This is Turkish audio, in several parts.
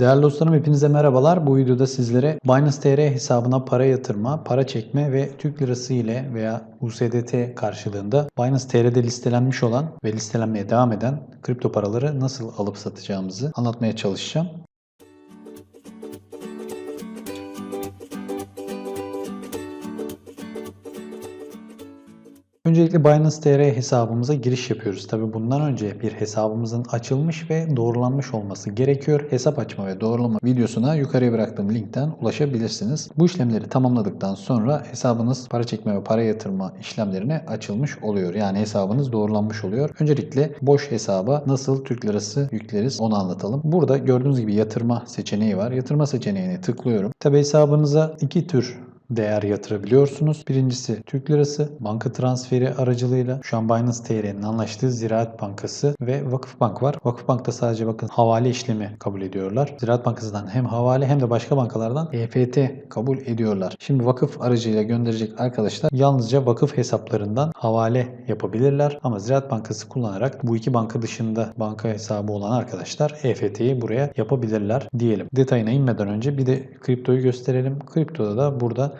Değerli dostlarım hepinize merhabalar. Bu videoda sizlere Binance TR hesabına para yatırma, para çekme ve Türk lirası ile veya USDT karşılığında Binance TR'de listelenmiş olan ve listelenmeye devam eden kripto paraları nasıl alıp satacağımızı anlatmaya çalışacağım. Öncelikle Binance TR hesabımıza giriş yapıyoruz. Tabi bundan önce bir hesabımızın açılmış ve doğrulanmış olması gerekiyor. Hesap açma ve doğrulama videosuna yukarıya bıraktığım linkten ulaşabilirsiniz. Bu işlemleri tamamladıktan sonra hesabınız para çekme ve para yatırma işlemlerine açılmış oluyor. Yani hesabınız doğrulanmış oluyor. Öncelikle boş hesaba nasıl Türk lirası yükleriz onu anlatalım. Burada gördüğünüz gibi yatırma seçeneği var. Yatırma seçeneğine tıklıyorum. Tabi hesabınıza iki tür değer yatırabiliyorsunuz. Birincisi Türk Lirası banka transferi aracılığıyla şu an Binance TR'nin anlaştığı Ziraat Bankası ve Vakıfbank var. Vakıfbank'ta sadece bakın havale işlemi kabul ediyorlar. Ziraat Bankası'ndan hem havale hem de başka bankalardan EFT kabul ediyorlar. Şimdi vakıf aracıyla gönderecek arkadaşlar yalnızca vakıf hesaplarından havale yapabilirler. Ama Ziraat Bankası kullanarak bu iki banka dışında banka hesabı olan arkadaşlar EFT'yi buraya yapabilirler diyelim. Detayına inmeden önce bir de kriptoyu gösterelim. Kriptoda da burada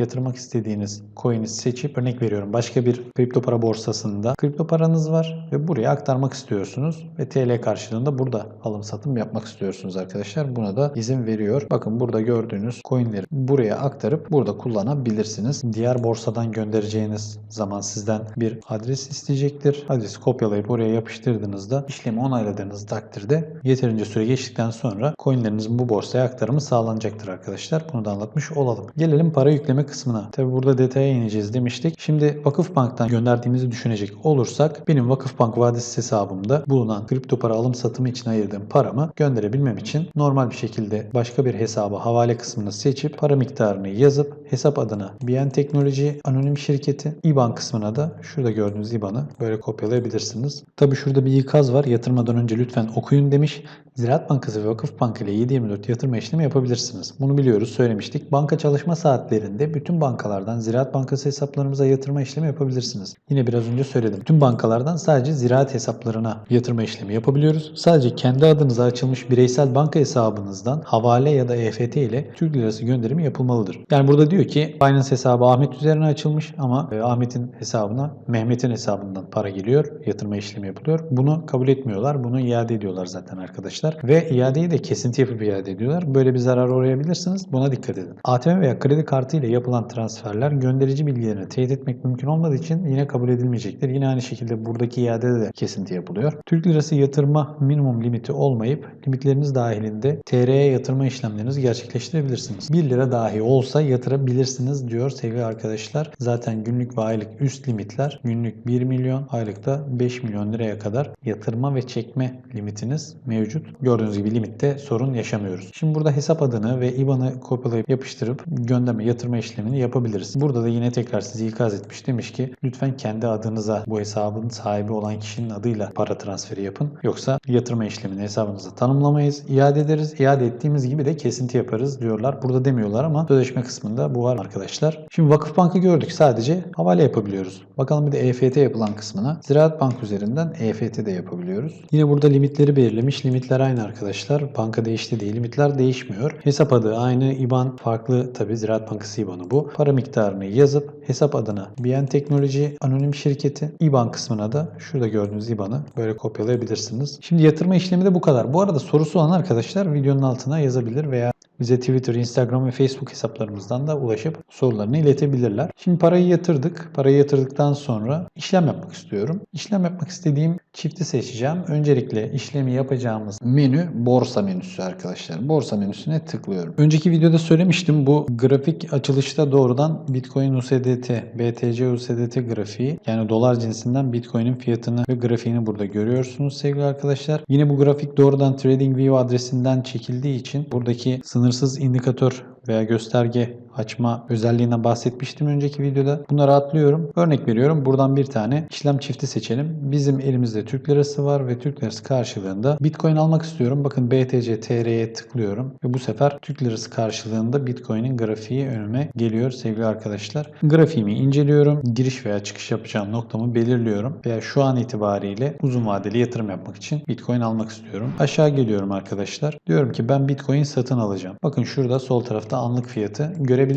yatırmak istediğiniz coin'i seçip örnek veriyorum başka bir kripto para borsasında kripto paranız var ve buraya aktarmak istiyorsunuz ve TL karşılığında burada alım satım yapmak istiyorsunuz arkadaşlar. Buna da izin veriyor. Bakın burada gördüğünüz coin'leri buraya aktarıp burada kullanabilirsiniz. Diğer borsadan göndereceğiniz zaman sizden bir adres isteyecektir. Adresi kopyalayıp oraya yapıştırdığınızda işlemi onayladığınız takdirde yeterince süre geçtikten sonra coin'lerinizin bu borsaya aktarımı sağlanacaktır arkadaşlar. Bunu da anlatmış olalım. Gelelim para yükleme kısmına. Tabi burada detaya ineceğiz demiştik. Şimdi Vakıfbank'tan gönderdiğimizi düşünecek olursak benim Vakıfbank vadesi hesabımda bulunan kripto para alım satımı için ayırdığım paramı gönderebilmem için normal bir şekilde başka bir hesaba havale kısmını seçip para miktarını yazıp hesap adına BN Teknoloji Anonim Şirketi IBAN kısmına da şurada gördüğünüz IBAN'ı böyle kopyalayabilirsiniz. Tabi şurada bir ikaz var. Yatırmadan önce lütfen okuyun demiş. Ziraat Bankası ve Vakıfbank ile 7/24 yatırma işlemi yapabilirsiniz. Bunu biliyoruz, söylemiştik. Banka çalışma saatlerinde bütün bankalardan Ziraat Bankası hesaplarımıza yatırma işlemi yapabilirsiniz. Yine biraz önce söyledim. Tüm bankalardan sadece ziraat hesaplarına yatırma işlemi yapabiliyoruz. Sadece kendi adınıza açılmış bireysel banka hesabınızdan havale ya da EFT ile Türk lirası gönderimi yapılmalıdır. Yani burada diyor ki Binance hesabı Ahmet üzerine açılmış ama e, Ahmet'in hesabına Mehmet'in hesabından para geliyor. Yatırma işlemi yapılıyor. Bunu kabul etmiyorlar. Bunu iade ediyorlar zaten arkadaşlar. Ve iadeyi de kesinti yapıp iade ediyorlar. Böyle bir zarar uğrayabilirsiniz. Buna dikkat edin. ATM veya kredi kartı ile yapılan transferler gönderici bilgilerini teyit etmek mümkün olmadığı için yine kabul edilmeyecektir. Yine aynı şekilde buradaki iadede de kesinti yapılıyor. Türk lirası yatırma minimum limiti olmayıp limitleriniz dahilinde TR'ye yatırma işlemlerinizi gerçekleştirebilirsiniz. 1 lira dahi olsa yatırabilirsiniz diyor sevgili arkadaşlar. Zaten günlük ve aylık üst limitler günlük 1 milyon, aylıkta 5 milyon liraya kadar yatırma ve çekme limitiniz mevcut. Gördüğünüz gibi limitte sorun yaşamıyoruz. Şimdi burada hesap adını ve IBAN'ı kopyalayıp yapıştırıp gönderme, yatırma işlemini yapabiliriz. Burada da yine tekrar sizi ikaz etmiş. Demiş ki lütfen kendi adınıza bu hesabın sahibi olan kişinin adıyla para transferi yapın. Yoksa yatırma işlemini hesabınıza tanımlamayız. İade ederiz. İade ettiğimiz gibi de kesinti yaparız diyorlar. Burada demiyorlar ama sözleşme kısmında bu var arkadaşlar. Şimdi Vakıfbank'ı gördük. Sadece havale yapabiliyoruz. Bakalım bir de EFT yapılan kısmına. Ziraat Bank üzerinden EFT de yapabiliyoruz. Yine burada limitleri belirlemiş. Limitler aynı arkadaşlar. Banka değişti değil. Limitler değişmiyor. Hesap adı aynı. IBAN farklı tabi. Ziraat Bankası IBAN'ı bu. Para miktarını yazıp hesap adına BN Teknoloji Anonim Şirketi IBAN kısmına da şurada gördüğünüz IBAN'ı böyle kopyalayabilirsiniz. Şimdi yatırma işlemi de bu kadar. Bu arada sorusu olan arkadaşlar videonun altına yazabilir veya bize Twitter, Instagram ve Facebook hesaplarımızdan da ulaşıp sorularını iletebilirler. Şimdi parayı yatırdık. Parayı yatırdıktan sonra işlem yapmak istiyorum. İşlem yapmak istediğim çifti seçeceğim. Öncelikle işlemi yapacağımız menü borsa menüsü arkadaşlar. Borsa menüsüne tıklıyorum. Önceki videoda söylemiştim bu grafik açılışta doğrudan Bitcoin USDT, BTC USDT grafiği yani dolar cinsinden Bitcoin'in fiyatını ve grafiğini burada görüyorsunuz sevgili arkadaşlar. Yine bu grafik doğrudan TradingView adresinden çekildiği için buradaki sınırsız indikatör veya gösterge açma özelliğinden bahsetmiştim önceki videoda. Bunları atlıyorum. Örnek veriyorum. Buradan bir tane işlem çifti seçelim. Bizim elimizde Türk lirası var ve Türk lirası karşılığında Bitcoin almak istiyorum. Bakın BTC TR'ye tıklıyorum ve bu sefer Türk lirası karşılığında Bitcoin'in grafiği önüme geliyor sevgili arkadaşlar. Grafiğimi inceliyorum. Giriş veya çıkış yapacağım noktamı belirliyorum veya şu an itibariyle uzun vadeli yatırım yapmak için Bitcoin almak istiyorum. Aşağı geliyorum arkadaşlar. Diyorum ki ben Bitcoin satın alacağım. Bakın şurada sol tarafta anlık fiyatı görebilirsiniz.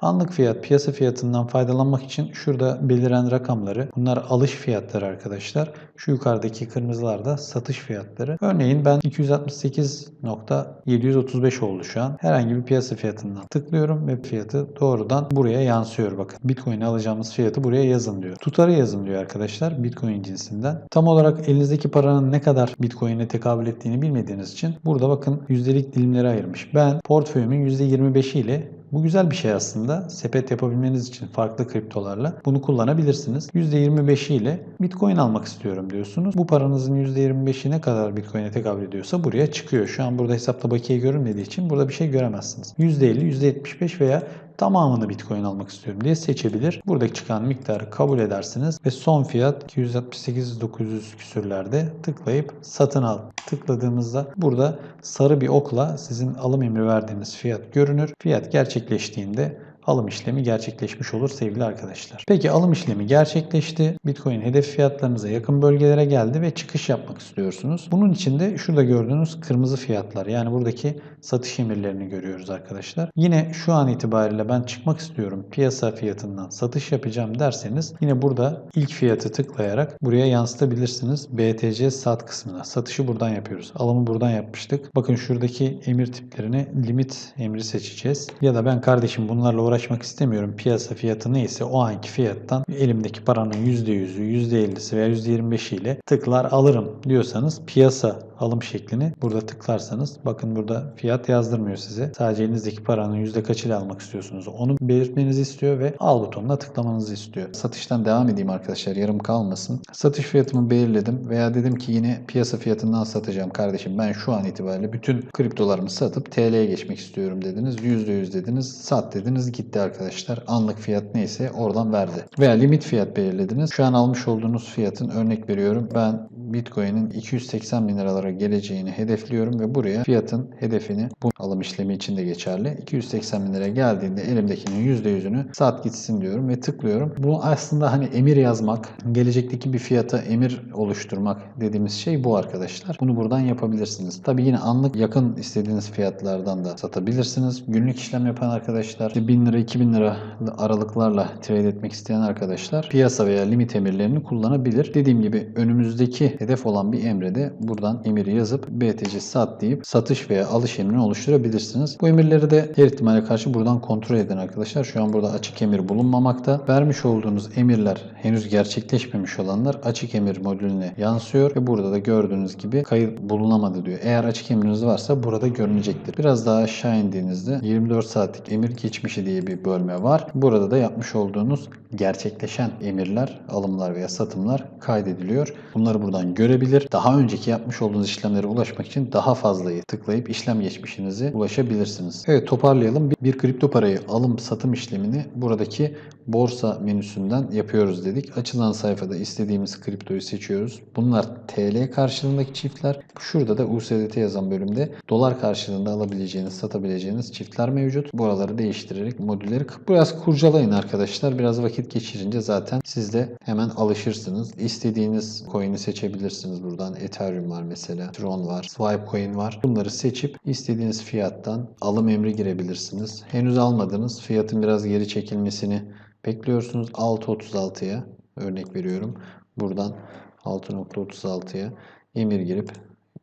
Anlık fiyat piyasa fiyatından faydalanmak için şurada beliren rakamları bunlar alış fiyatları arkadaşlar. Şu yukarıdaki kırmızılar da satış fiyatları. Örneğin ben 268.735 oldu şu an. Herhangi bir piyasa fiyatından tıklıyorum ve fiyatı doğrudan buraya yansıyor. Bakın Bitcoin alacağımız fiyatı buraya yazın diyor. Tutarı yazın diyor arkadaşlar Bitcoin cinsinden. Tam olarak elinizdeki paranın ne kadar Bitcoin'e tekabül ettiğini bilmediğiniz için burada bakın yüzdelik dilimleri ayırmış. Ben portföyümün %25'i ile bu güzel bir şey aslında. Sepet yapabilmeniz için farklı kriptolarla bunu kullanabilirsiniz. %25'i ile Bitcoin almak istiyorum diyorsunuz. Bu paranızın %25'i ne kadar Bitcoin'e tekabül ediyorsa buraya çıkıyor. Şu an burada hesapta bakiye görünmediği için burada bir şey göremezsiniz. %50, %75 veya tamamını Bitcoin almak istiyorum diye seçebilir. Buradaki çıkan miktarı kabul edersiniz ve son fiyat 268.900 küsürlerde tıklayıp satın al. Tıkladığımızda burada sarı bir okla sizin alım emri verdiğiniz fiyat görünür. Fiyat gerçekleştiğinde alım işlemi gerçekleşmiş olur sevgili arkadaşlar. Peki alım işlemi gerçekleşti. Bitcoin hedef fiyatlarınıza yakın bölgelere geldi ve çıkış yapmak istiyorsunuz. Bunun için de şurada gördüğünüz kırmızı fiyatlar yani buradaki satış emirlerini görüyoruz arkadaşlar. Yine şu an itibariyle ben çıkmak istiyorum piyasa fiyatından satış yapacağım derseniz yine burada ilk fiyatı tıklayarak buraya yansıtabilirsiniz. BTC sat kısmına. Satışı buradan yapıyoruz. Alımı buradan yapmıştık. Bakın şuradaki emir tiplerini limit emri seçeceğiz. Ya da ben kardeşim bunlarla uğraşmak istemiyorum. Piyasa fiyatı neyse o anki fiyattan elimdeki paranın %100'ü, %50'si veya %25'i ile tıklar alırım diyorsanız piyasa alım şeklini burada tıklarsanız bakın burada fiyat yazdırmıyor size. Sadece elinizdeki paranın yüzde kaçıyla almak istiyorsunuz. Onu belirtmenizi istiyor ve al butonuna tıklamanızı istiyor. Satıştan devam edeyim arkadaşlar yarım kalmasın. Satış fiyatımı belirledim veya dedim ki yine piyasa fiyatından satacağım kardeşim. Ben şu an itibariyle bütün kriptolarımı satıp TL'ye geçmek istiyorum dediniz. %100 dediniz. Sat dediniz gitti arkadaşlar. Anlık fiyat neyse oradan verdi. Veya limit fiyat belirlediniz. Şu an almış olduğunuz fiyatın örnek veriyorum. Ben Bitcoin'in 280 bin liralara geleceğini hedefliyorum ve buraya fiyatın hedefini bu alım işlemi için de geçerli. 280 bin liraya geldiğinde elimdekinin %100'ünü sat gitsin diyorum ve tıklıyorum. Bu aslında hani emir yazmak, gelecekteki bir fiyata emir oluşturmak dediğimiz şey bu arkadaşlar. Bunu buradan yapabilirsiniz. Tabi yine anlık yakın istediğiniz fiyatlardan da satabilirsiniz. Günlük işlem yapan arkadaşlar 1000 lira 2000 lira aralıklarla trade etmek isteyen arkadaşlar piyasa veya limit emirlerini kullanabilir. Dediğim gibi önümüzdeki hedef olan bir emre de buradan emiri yazıp BTC sat deyip satış veya alış emrini oluşturabilirsiniz. Bu emirleri de her ihtimale karşı buradan kontrol edin arkadaşlar. Şu an burada açık emir bulunmamakta. Vermiş olduğunuz emirler henüz gerçekleşmemiş olanlar açık emir modülüne yansıyor ve burada da gördüğünüz gibi kayıt bulunamadı diyor. Eğer açık emriniz varsa burada görünecektir. Biraz daha aşağı indiğinizde 24 saatlik emir geçmişi diye bir bölme var. Burada da yapmış olduğunuz gerçekleşen emirler, alımlar veya satımlar kaydediliyor. Bunları buradan görebilir. Daha önceki yapmış olduğunuz işlemlere ulaşmak için daha fazlayı tıklayıp işlem geçmişinize ulaşabilirsiniz. Evet toparlayalım. Bir kripto parayı alım satım işlemini buradaki borsa menüsünden yapıyoruz dedik. Açılan sayfada istediğimiz kriptoyu seçiyoruz. Bunlar TL karşılığındaki çiftler. Şurada da USDT yazan bölümde dolar karşılığında alabileceğiniz, satabileceğiniz çiftler mevcut. Buraları değiştirerek modülleri biraz kurcalayın arkadaşlar. Biraz vakit geçirince zaten siz de hemen alışırsınız. İstediğiniz coin'i seçebilirsiniz buradan. Ethereum var mesela, Tron var, Swipe coin var. Bunları seçip istediğiniz fiyattan alım emri girebilirsiniz. Henüz almadınız. Fiyatın biraz geri çekilmesini bekliyorsunuz. 6.36'ya örnek veriyorum. Buradan 6.36'ya emir girip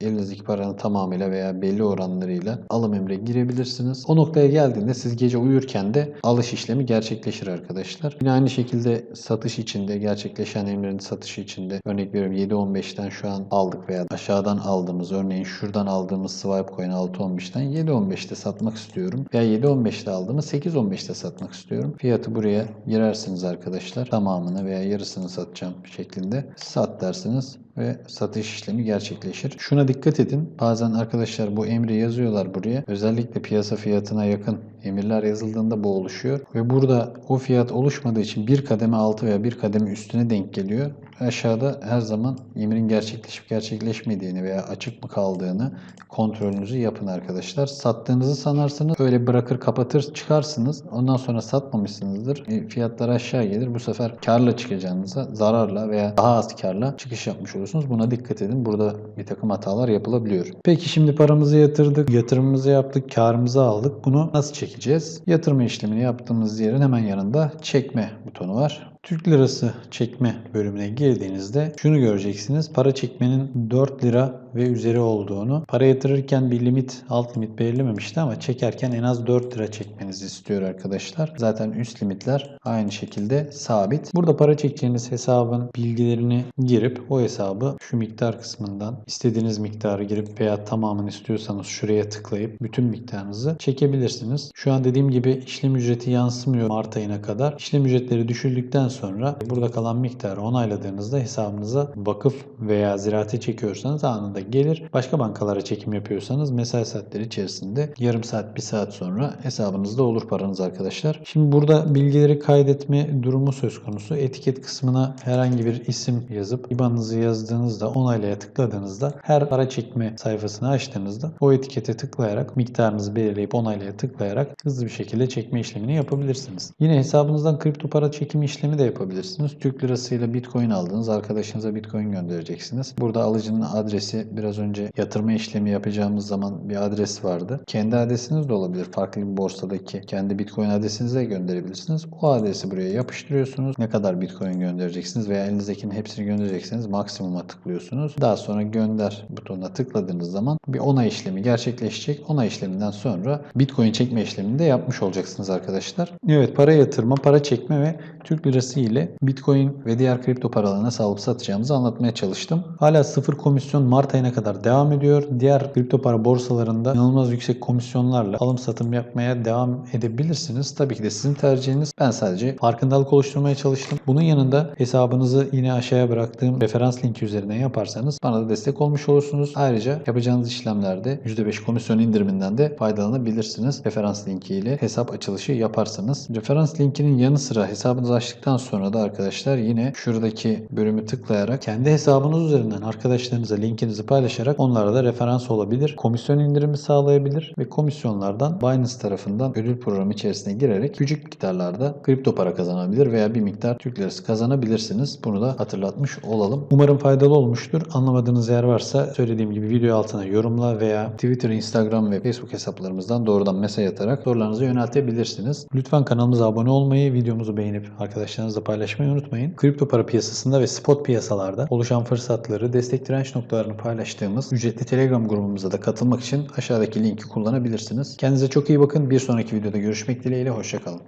elinizdeki paranın tamamıyla veya belli oranlarıyla alım emre girebilirsiniz. O noktaya geldiğinde siz gece uyurken de alış işlemi gerçekleşir arkadaşlar. Yine aynı şekilde satış içinde gerçekleşen emrin satışı içinde örnek veriyorum 7.15'ten şu an aldık veya aşağıdan aldığımız örneğin şuradan aldığımız swipe coin 6.15'ten 7.15'te satmak istiyorum. Veya 7.15'te aldığımı 8.15'te satmak istiyorum. Fiyatı buraya girersiniz arkadaşlar. Tamamını veya yarısını satacağım şeklinde sat dersiniz ve satış işlemi gerçekleşir. Şuna dikkat edin. Bazen arkadaşlar bu emri yazıyorlar buraya. Özellikle piyasa fiyatına yakın emirler yazıldığında bu oluşuyor. Ve burada o fiyat oluşmadığı için bir kademe altı veya bir kademe üstüne denk geliyor. Aşağıda her zaman emrin gerçekleşip gerçekleşmediğini veya açık mı kaldığını kontrolünüzü yapın arkadaşlar. Sattığınızı sanarsınız. Öyle bırakır kapatır çıkarsınız. Ondan sonra satmamışsınızdır. E, fiyatlar aşağı gelir. Bu sefer karla çıkacağınıza zararla veya daha az karla çıkış yapmış olursunuz. Buna dikkat edin. Burada bir takım hatalar yapılabiliyor. Peki şimdi paramızı yatırdık. Yatırımımızı yaptık. Karımızı aldık. Bunu nasıl çekeceğiz? Yatırma işlemini yaptığımız yerin hemen yanında çekme butonu var. Türk lirası çekme bölümüne girdiğinizde şunu göreceksiniz. Para çekmenin 4 lira ve üzeri olduğunu. Para yatırırken bir limit, alt limit belirlememişti ama çekerken en az 4 lira çekmenizi istiyor arkadaşlar. Zaten üst limitler aynı şekilde sabit. Burada para çekeceğiniz hesabın bilgilerini girip o hesabı şu miktar kısmından istediğiniz miktarı girip veya tamamını istiyorsanız şuraya tıklayıp bütün miktarınızı çekebilirsiniz. Şu an dediğim gibi işlem ücreti yansımıyor Mart ayına kadar. İşlem ücretleri düşüldükten sonra burada kalan miktarı onayladığınızda hesabınıza vakıf veya ziraate çekiyorsanız anında gelir. Başka bankalara çekim yapıyorsanız mesai saatleri içerisinde yarım saat bir saat sonra hesabınızda olur paranız arkadaşlar. Şimdi burada bilgileri kaydetme durumu söz konusu. Etiket kısmına herhangi bir isim yazıp IBAN'ınızı yazdığınızda onaylaya tıkladığınızda her para çekme sayfasını açtığınızda o etikete tıklayarak miktarınızı belirleyip onaylaya tıklayarak hızlı bir şekilde çekme işlemini yapabilirsiniz. Yine hesabınızdan kripto para çekimi işlemi de yapabilirsiniz. Türk lirasıyla Bitcoin aldınız. Arkadaşınıza Bitcoin göndereceksiniz. Burada alıcının adresi biraz önce yatırma işlemi yapacağımız zaman bir adres vardı. Kendi adresiniz de olabilir. Farklı bir borsadaki kendi Bitcoin adresinize de gönderebilirsiniz. O adresi buraya yapıştırıyorsunuz. Ne kadar Bitcoin göndereceksiniz veya elinizdekinin hepsini gönderecekseniz maksimuma tıklıyorsunuz. Daha sonra gönder butonuna tıkladığınız zaman bir onay işlemi gerçekleşecek. Onay işleminden sonra Bitcoin çekme işlemini de yapmış olacaksınız arkadaşlar. Evet para yatırma, para çekme ve Türk lirası ile Bitcoin ve diğer kripto paralarına salıp satacağımızı anlatmaya çalıştım. Hala sıfır komisyon Mart ayına kadar devam ediyor. Diğer kripto para borsalarında inanılmaz yüksek komisyonlarla alım satım yapmaya devam edebilirsiniz. Tabii ki de sizin tercihiniz. Ben sadece farkındalık oluşturmaya çalıştım. Bunun yanında hesabınızı yine aşağıya bıraktığım referans linki üzerinden yaparsanız bana da destek olmuş olursunuz. Ayrıca yapacağınız işlemlerde %5 komisyon indiriminden de faydalanabilirsiniz. Referans linki ile hesap açılışı yaparsanız. Referans linkinin yanı sıra hesabınızı açtıktan sonra da arkadaşlar yine şuradaki bölümü tıklayarak kendi hesabınız üzerinden arkadaşlarınıza linkinizi paylaşarak onlara da referans olabilir. Komisyon indirimi sağlayabilir ve komisyonlardan Binance tarafından ödül programı içerisine girerek küçük miktarlarda kripto para kazanabilir veya bir miktar Türk lirası kazanabilirsiniz. Bunu da hatırlatmış olalım. Umarım faydalı olmuştur. Anlamadığınız yer varsa söylediğim gibi video altına yorumla veya Twitter, Instagram ve Facebook hesaplarımızdan doğrudan mesaj atarak sorularınızı yöneltebilirsiniz. Lütfen kanalımıza abone olmayı, videomuzu beğenip arkadaşlarınızla paylaşmayı unutmayın. Kripto para piyasasında ve spot piyasalarda oluşan fırsatları, destek direnç noktalarını paylaştığımız ücretli Telegram grubumuza da katılmak için aşağıdaki linki kullanabilirsiniz. Kendinize çok iyi bakın. Bir sonraki videoda görüşmek dileğiyle. Hoşçakalın.